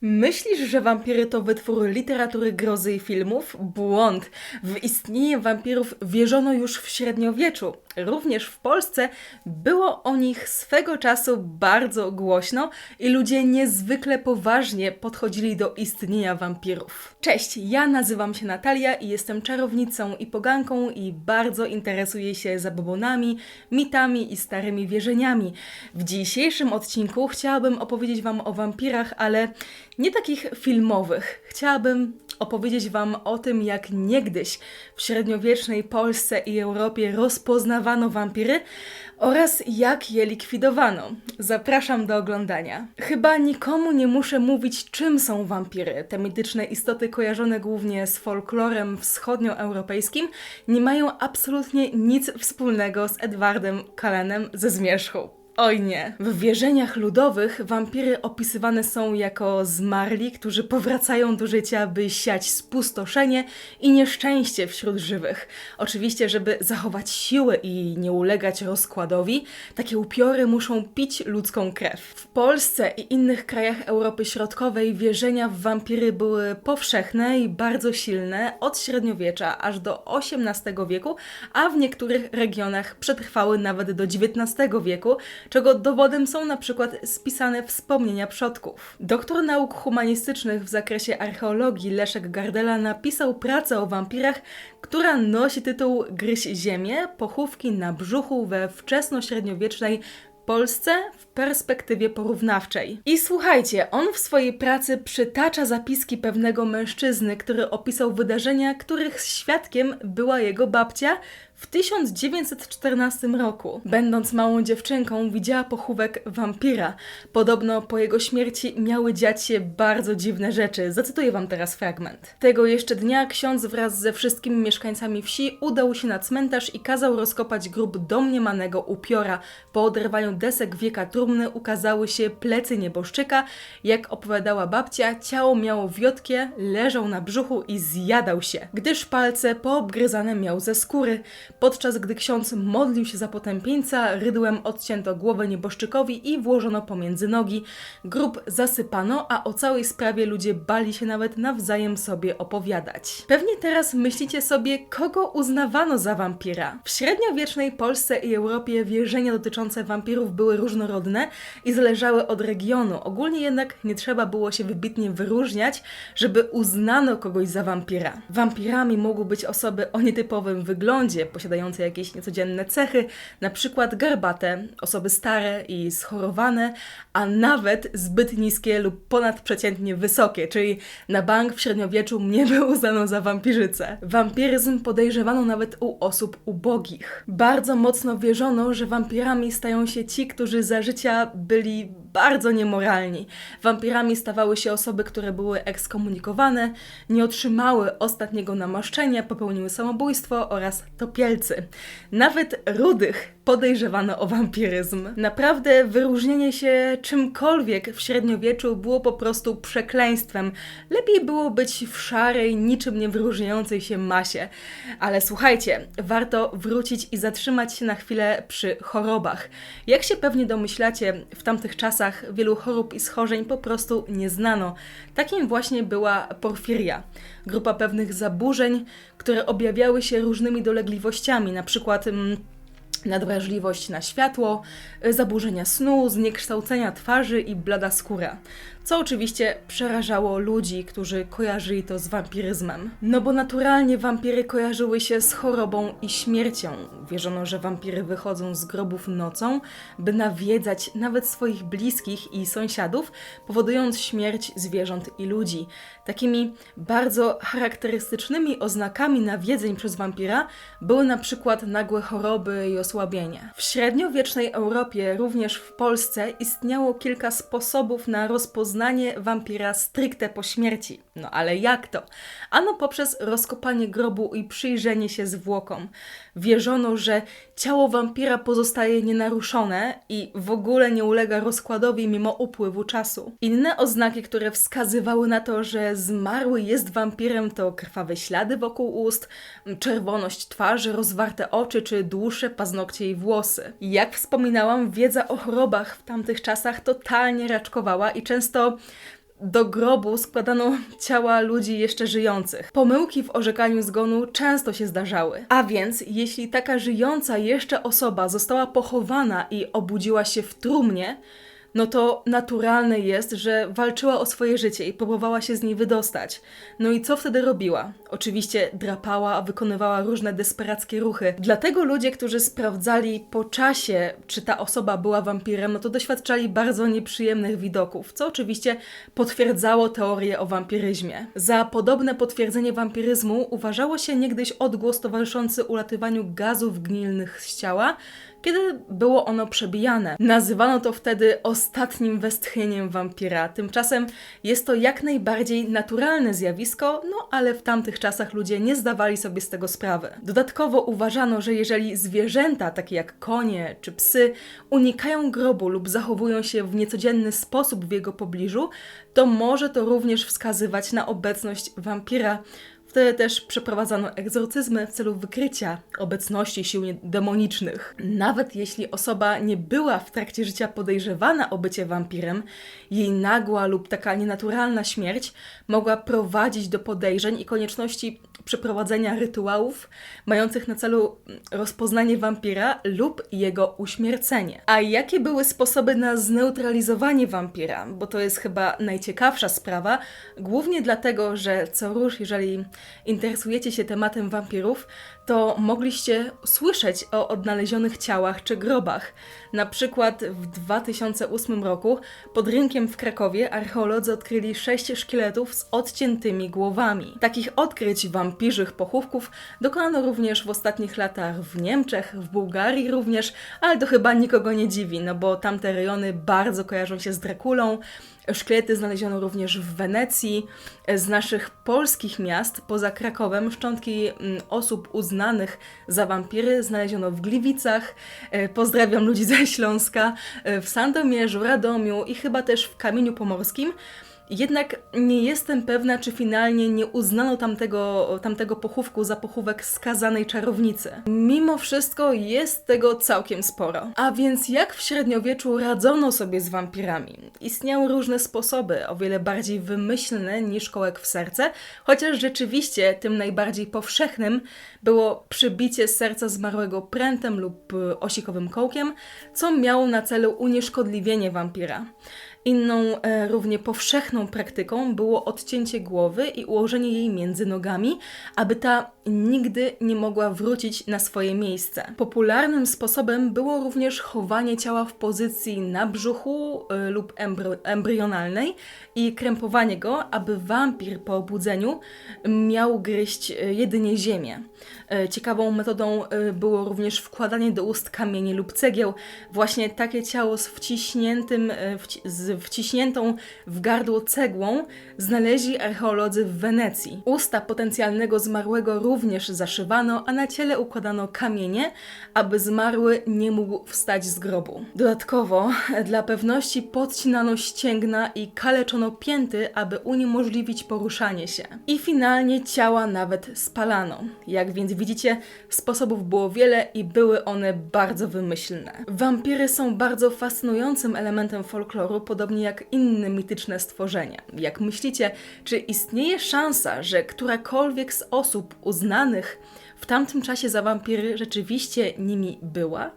Myślisz, że wampiry to wytwór literatury grozy i filmów? Błąd. W istnienie wampirów wierzono już w średniowieczu. Również w Polsce było o nich swego czasu bardzo głośno i ludzie niezwykle poważnie podchodzili do istnienia wampirów. Cześć, ja nazywam się Natalia i jestem czarownicą i poganką i bardzo interesuję się zabobonami, mitami i starymi wierzeniami. W dzisiejszym odcinku chciałabym opowiedzieć Wam o wampirach, ale nie takich filmowych. Chciałabym opowiedzieć Wam o tym, jak niegdyś w średniowiecznej Polsce i Europie rozpoznawano wampiry oraz jak je likwidowano. Zapraszam do oglądania. Chyba nikomu nie muszę mówić, czym są wampiry. Te mityczne istoty kojarzone głównie z folklorem wschodnioeuropejskim nie mają absolutnie nic wspólnego z Edwardem Cullenem ze Zmierzchu. Oj nie. W wierzeniach ludowych wampiry opisywane są jako zmarli, którzy powracają do życia, by siać spustoszenie i nieszczęście wśród żywych. Oczywiście, żeby zachować siłę i nie ulegać rozkładowi, takie upiory muszą pić ludzką krew. W Polsce i innych krajach Europy Środkowej wierzenia w wampiry były powszechne i bardzo silne od średniowiecza aż do XVIII wieku, a w niektórych regionach przetrwały nawet do XIX wieku, czego dowodem są na przykład spisane wspomnienia przodków. Doktor nauk humanistycznych w zakresie archeologii Leszek Gardela napisał pracę o wampirach, która nosi tytuł Gryź ziemię, pochówki na brzuchu we wczesnośredniowiecznej Polsce w perspektywie porównawczej. I słuchajcie, on w swojej pracy przytacza zapiski pewnego mężczyzny, który opisał wydarzenia, których świadkiem była jego babcia w 1914 roku. Będąc małą dziewczynką, widziała pochówek wampira. Podobno po jego śmierci miały dziać się bardzo dziwne rzeczy. Zacytuję wam teraz fragment. Tego jeszcze dnia ksiądz wraz ze wszystkimi mieszkańcami wsi udał się na cmentarz i kazał rozkopać grób domniemanego upiora. Po oderwaniu desek wieka trumny ukazały się plecy nieboszczyka. Jak opowiadała babcia, ciało miało wiotkie, leżał na brzuchu i zjadał się, gdyż palce poobgryzane miał ze skóry. Podczas gdy ksiądz modlił się za potępieńca, rydłem odcięto głowę nieboszczykowi i włożono pomiędzy nogi. Grób zasypano, a o całej sprawie ludzie bali się nawet nawzajem sobie opowiadać. Pewnie teraz myślicie sobie, kogo uznawano za wampira. W średniowiecznej Polsce i Europie wierzenia dotyczące wampirów były różnorodne i zależały od regionu. Ogólnie jednak nie trzeba było się wybitnie wyróżniać, żeby uznano kogoś za wampira. Wampirami mogły być osoby o nietypowym wyglądzie, posiadające jakieś niecodzienne cechy, na przykład garbate, osoby stare i schorowane, a nawet zbyt niskie lub ponadprzeciętnie wysokie, czyli na bank w średniowieczu mnie by uznano za wampirzycę. Wampiryzm podejrzewano nawet u osób ubogich. Bardzo mocno wierzono, że wampirami stają się ci, którzy za życia byli bardzo niemoralni. Wampirami stawały się osoby, które były ekskomunikowane, nie otrzymały ostatniego namaszczenia, popełniły samobójstwo oraz topielcy. Nawet rudych podejrzewano o wampiryzm. Naprawdę wyróżnienie się czymkolwiek w średniowieczu było po prostu przekleństwem. Lepiej było być w szarej, niczym nie wyróżniającej się masie. Ale słuchajcie, warto wrócić i zatrzymać się na chwilę przy chorobach. Jak się pewnie domyślacie, w tamtych czasach wielu chorób i schorzeń po prostu nie znano. Takim właśnie była porfiria. Grupa pewnych zaburzeń, które objawiały się różnymi dolegliwościami, na przykład mm, nadwrażliwość na światło, zaburzenia snu, zniekształcenia twarzy i blada skóra. Co oczywiście przerażało ludzi, którzy kojarzyli to z wampiryzmem. No bo naturalnie wampiry kojarzyły się z chorobą i śmiercią. Wierzono, że wampiry wychodzą z grobów nocą, by nawiedzać nawet swoich bliskich i sąsiadów, powodując śmierć zwierząt i ludzi. Takimi bardzo charakterystycznymi oznakami nawiedzeń przez wampira były na przykład nagłe choroby i osłabienie. W średniowiecznej Europie, również w Polsce, istniało kilka sposobów na rozpoznanie wampira stricte po śmierci. No ale jak to? Ano poprzez rozkopanie grobu i przyjrzenie się zwłokom. Wierzono, że ciało wampira pozostaje nienaruszone i w ogóle nie ulega rozkładowi mimo upływu czasu. Inne oznaki, które wskazywały na to, że zmarły jest wampirem, to krwawe ślady wokół ust, czerwoność twarzy, rozwarte oczy czy dłuższe paznokcie i włosy. Jak wspominałam, wiedza o chorobach w tamtych czasach totalnie raczkowała i często do grobu składano ciała ludzi jeszcze żyjących. Pomyłki w orzekaniu zgonu często się zdarzały. A więc, jeśli taka żyjąca jeszcze osoba została pochowana i obudziła się w trumnie, no to naturalne jest, że walczyła o swoje życie i próbowała się z niej wydostać. No i co wtedy robiła? Oczywiście drapała, wykonywała różne desperackie ruchy. Dlatego ludzie, którzy sprawdzali po czasie, czy ta osoba była wampirem, no to doświadczali bardzo nieprzyjemnych widoków, co oczywiście potwierdzało teorię o wampiryzmie. Za podobne potwierdzenie wampiryzmu uważało się niegdyś odgłos towarzyszący ulatywaniu gazów gnilnych z ciała, kiedy było ono przebijane. Nazywano to wtedy ostatnim westchnieniem wampira. Tymczasem jest to jak najbardziej naturalne zjawisko, no ale w tamtych czasach ludzie nie zdawali sobie z tego sprawy. Dodatkowo uważano, że jeżeli zwierzęta, takie jak konie czy psy, unikają grobu lub zachowują się w niecodzienny sposób w jego pobliżu, to może to również wskazywać na obecność wampira. Wtedy też przeprowadzano egzorcyzmy w celu wykrycia obecności sił demonicznych. Nawet jeśli osoba nie była w trakcie życia podejrzewana o bycie wampirem, jej nagła lub taka nienaturalna śmierć mogła prowadzić do podejrzeń i konieczności przeprowadzenia rytuałów mających na celu rozpoznanie wampira lub jego uśmiercenie. A jakie były sposoby na zneutralizowanie wampira? Bo to jest chyba najciekawsza sprawa, głównie dlatego, że co rusz, jeżeli interesujecie się tematem wampirów, to mogliście słyszeć o odnalezionych ciałach czy grobach. Na przykład w 2008 roku pod rynkiem w Krakowie archeolodzy odkryli sześć szkieletów z odciętymi głowami. Takich odkryć wampirzych pochówków dokonano również w ostatnich latach w Niemczech, w Bułgarii również, ale to chyba nikogo nie dziwi, no bo tamte rejony bardzo kojarzą się z Drakulą. Szkielety znaleziono również w Wenecji. Z naszych polskich miast, poza Krakowem, szczątki mm, osób uznanych za wampiry znaleziono w Gliwicach. E, Pozdrawiam ludzi ze Śląska, e, w Sandomierzu, Radomiu i chyba też w Kamieniu Pomorskim. Jednak nie jestem pewna, czy finalnie nie uznano tamtego, tamtego pochówku za pochówek skazanej czarownicy. Mimo wszystko jest tego całkiem sporo. A więc jak w średniowieczu radzono sobie z wampirami? Istniały różne sposoby, o wiele bardziej wymyślne niż kołek w serce, chociaż rzeczywiście tym najbardziej powszechnym było przybicie serca zmarłego prętem lub osikowym kołkiem, co miało na celu unieszkodliwienie wampira. Inną, e, równie powszechną praktyką było odcięcie głowy i ułożenie jej między nogami, aby ta nigdy nie mogła wrócić na swoje miejsce. Popularnym sposobem było również chowanie ciała w pozycji na brzuchu e, lub embry- embrionalnej i krępowanie go, aby wampir po obudzeniu miał gryźć e, jedynie ziemię. E, Ciekawą metodą e, było również wkładanie do ust kamieni lub cegieł. Właśnie takie ciało z wciśniętym, e, wci- z wciśniętą w gardło cegłą znaleźli archeolodzy w Wenecji. Usta potencjalnego zmarłego również zaszywano, a na ciele układano kamienie, aby zmarły nie mógł wstać z grobu. Dodatkowo, dla pewności podcinano ścięgna i kaleczono pięty, aby uniemożliwić poruszanie się. I finalnie ciała nawet spalano. Jak więc widzicie, sposobów było wiele i były one bardzo wymyślne. Wampiry są bardzo fascynującym elementem folkloru, podobnie jak inne mityczne stworzenia. Jak myślicie, czy istnieje szansa, że którakolwiek z osób uznanych w tamtym czasie za wampiry rzeczywiście nimi była?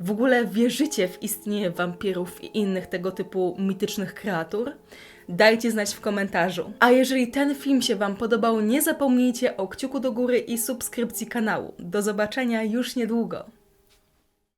W ogóle wierzycie w istnienie wampirów i innych tego typu mitycznych kreatur? Dajcie znać w komentarzu. A jeżeli ten film się Wam podobał, nie zapomnijcie o kciuku do góry i subskrypcji kanału. Do zobaczenia już niedługo.